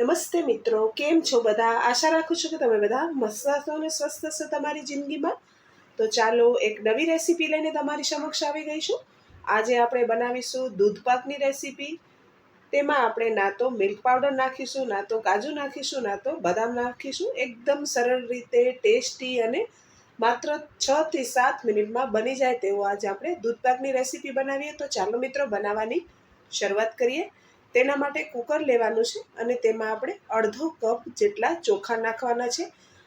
નમસ્તે મિત્રો, કેમ છો બધા? આશા રાખું છું કે તમે બધા મસ્ત હશો અને સ્વસ્થ હશો તમારી જિંદગીમાં. તો ચાલો એક નવી રેસીપી લઈને તમારી સમક્ષ આવી ગઈ છું આજે આપણે બનાવીશું દૂધ પાકની રેસીપી. તેમાં આપણે ના તો મિલ્ક પાવડર નાખીશું, ના તો કાજુ નાખીશું, ના તો બદામ નાખીશું. એકદમ સરળ રીતે ટેસ્ટી અને માત્ર છ થી સાત મિનિટમાં બની જાય તેવો આજે આપણે દૂધ પાકની રેસીપી બનાવીએ. તો ચાલો મિત્રો, બનાવવાની શરૂઆત કરીએ. તેના માટે કુકર લેવાનું છે અને તેમાં આપણે અડધો કપ જેટલા ચોખા નાખવાના છે.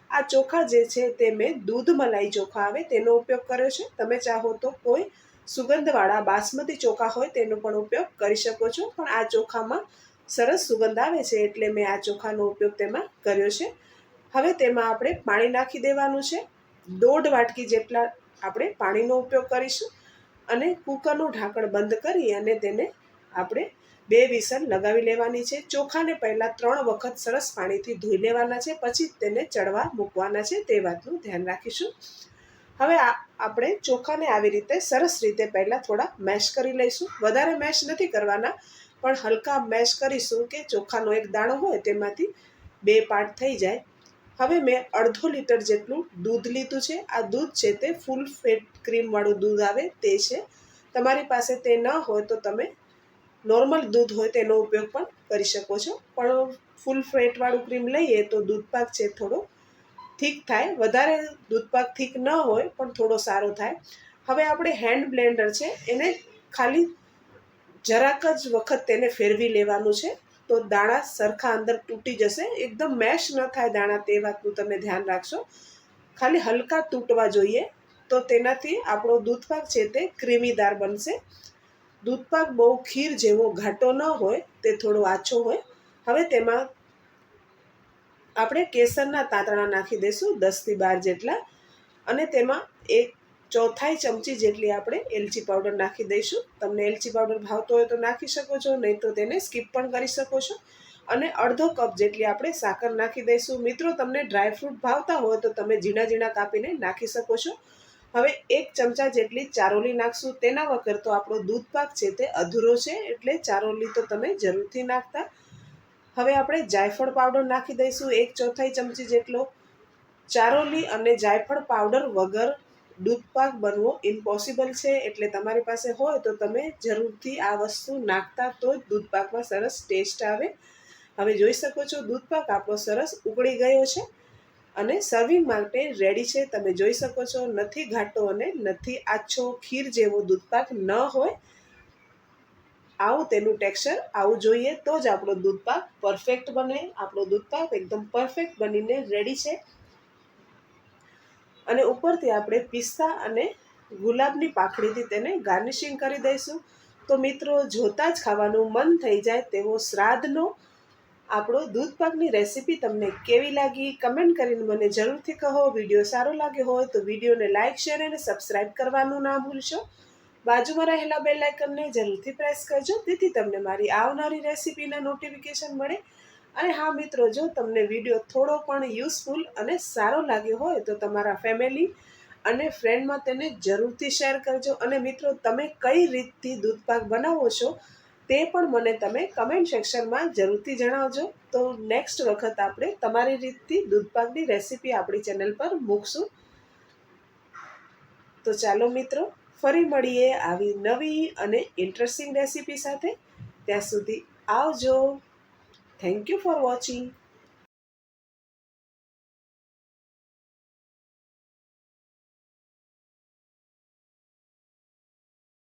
આ ચોખા જે છે તે મેં દૂધ મલાઈ ચોખા આવે તેનો ઉપયોગ કર્યો છે. તમે ચાહો તો કોઈ સુગંધવાળા બાસમતી ચોખા હોય તેનો પણ ઉપયોગ કરી શકો છો. પણ આ ચોખામાં સરસ સુગંધ આવે છે એટલે મેં આ ચોખાનો ઉપયોગ તેમાં કર્યો છે. હવે તેમાં આપણે પાણી નાખી દેવાનું છે. દોઢ વાટકી જેટલા આપણે પાણીનો ઉપયોગ કરીશું અને કુકરનું ઢાંકણ બંધ કરી અને તેને આપણે બે વિસલ લગાવી લેવાની છે. ચોખાને પહેલાં ત્રણ વખત સરસ પાણીથી ધોઈ લેવાના છે. પછી તેને ચડવા મૂકવાના છે. તે વાતનું ધ્યાન રાખીશું. હવે આપણે ચોખાને આવી રીતે સરસ રીતે પહેલાં થોડા મેશ કરી લઈશું. વધારે મેશ નથી કરવાના, પણ હલકા મેશ કરીશું કે ચોખાનો એક દાણો હોય તેમાંથી બે પાર્ટ થઈ જાય. હવે મેં અડધો લીટર જેટલું દૂધ લીધું છે. આ દૂધ છે તે ફૂલ ફેટ ક્રીમવાળું દૂધ આવે તે છે. તમારી પાસે તે ન હોય તો તમે નોર્મલ દૂધ હોય તેનો ઉપયોગ પણ કરી શકો છો. પણ ફૂલ ફેટવાળું ક્રીમ લઈએ તો દૂધપાક છે થોડો થીક થાય. વધારે દૂધપાક થીક ન હોય પણ થોડો સારો થાય. હવે આપણે હેન્ડ બ્લેન્ડર છે, એને ખાલી જરાક જ વખત તેને ફેરવી લેવાનું છે. તો દાણા સરખા અંદર તૂટી જશે. એકદમ મેશ ન થાય દાણા તે વાતનું તમે ધ્યાન રાખશો. ખાલી હલકા તૂટવા જોઈએ તો તેનાથી આપણો દૂધપાક છે તે ક્રીમીદાર બનશે. દૂધપાક બહુ ખીર જેવો ઘાટો ન હોય, તે થોડો આછો હોય. હવે તેમાં આપણે કેસરના તાંતણા નાખી દઈશું દસથી બાર જેટલા. અને તેમાં એક ચોથાઈ ચમચી જેટલી આપણે એલચી પાવડર નાખી દઈશું. તમને એલચી પાવડર ભાવતો હોય તો નાખી શકો છો, નહીં તો તેને સ્કીપ પણ કરી શકો છો. અને અડધો કપ જેટલી આપણે સાકર નાખી દઈશું. મિત્રો, તમને ડ્રાયફ્રૂટ ભાવતા હોય તો તમે ઝીણા ઝીણા કાપીને નાખી શકો છો. હવે એક ચમચા જેટલી ચારોલી નાખશું. તેના વગર તો આપણો દૂધ પાક છે તે અધૂરો છે, એટલે ચારોલી તો તમે જરૂરથી નાખતા. હવે આપણે જાયફળ પાવડર નાખી દઈશું, એક ચોથાઈ ચમચી જેટલો. ચારોલી અને જાયફળ પાવડર વગર દૂધ પાક બનવો ઇમ્પોસિબલ છે, એટલે તમારી પાસે હોય તો તમે જરૂરથી આ વસ્તુ નાખતા તો જ દૂધ પાકમાં સરસ ટેસ્ટ આવે. હવે જોઈ શકો છો, દૂધ પાક આપણો સરસ ઉકળી ગયો છે. અને સર્વિંગ માટે રેડી છે. તમે જોઈ શકો છો, નથી ઘાટો અને નથી આછો ખીર જેવો દૂધપાક ન હોય. આવું તેનું ટેક્સચર આવું જોઈએ તો જ આપણો દૂધપાક પરફેક્ટ બને. આપણો દૂધપાક એકદમ પરફેક્ટ બનીને રેડી છે. અને ઉપરથી આપણે પિસ્તા અને ગુલાબની પાખડીથી તેને ગાર્નિશિંગ કરી દઈશું. તો મિત્રો, જોતાં જ ખાવાનું મન થઈ જાય તેવો શ્રાદ્ધનો આપણો દૂધ પાકની રેસીપી તમને કેવી લાગી, કમેન્ટ કરીને મને જરૂરથી કહો. વીડિયો સારો લાગ્યો હોય તો વિડીયોને લાઇક શેર અને સબસ્ક્રાઈબ કરવાનું ના ભૂલશો. બાજુમાં રહેલા બેલ આઇકનને જરૂરથી પ્રેસ કરજો, તેથી તમને મારી આવનારી રેસીપીના નોટિફિકેશન મળે. અને હા મિત્રો, જો તમને વીડિયો થોડો પણ યુઝફુલ અને સારો લાગ્યો હોય તો તમારા ફેમિલી અને ફ્રેન્ડમાં તેને જરૂરથી શેર કરજો. અને મિત્રો, તમે કઈ રીતથી દૂધપાક બનાવો છો તે પણ મને તમે કમેન્ટ સેક્શનમાં જરૂરથી જણાવજો. તો નેક્સ્ટ વખત આપણે તમારી રીતથી દૂધપાકની રેસીપી આપણી ચેનલ પર મૂકશું. તો ચાલો મિત્રો, ફરી મળીએ આવી નવી અને ઇન્ટરેસ્ટિંગ રેસીપી સાથે. ત્યાં સુધી આવજો. Thank you for watching